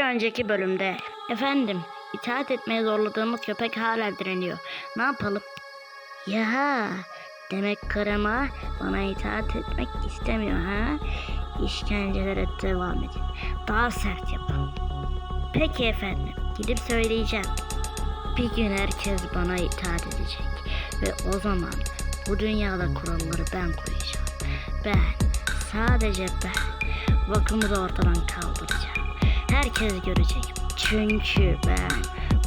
önceki bölümde. Efendim, itaat etmeye zorladığımız köpek hala direniyor. Ne yapalım? Ya, demek karama bana itaat etmek istemiyor ha? İşkencelere devam edin. Daha sert yapın. Peki efendim, gidip söyleyeceğim. Bir gün herkes bana itaat edecek. Ve o zaman bu dünyada kuralları ben koyacağım. Ben, sadece ben. Vakumu da ortadan kaldıracağım. Herkes görecek. Çünkü ben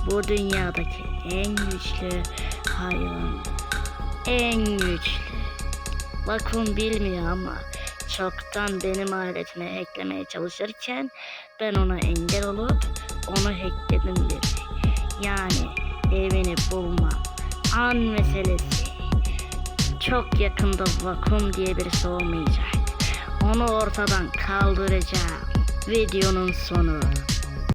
bu dünyadaki en güçlü hayvan. En güçlü. Vakum bilmiyor ama çoktan benim aletime hacklemeye çalışırken ben ona engel olup onu hackledim dedi. Yani evini bulma an meselesi. Çok yakında vakum diye birisi olmayacak. Onu ortadan kaldıracağım. Videonun sonu.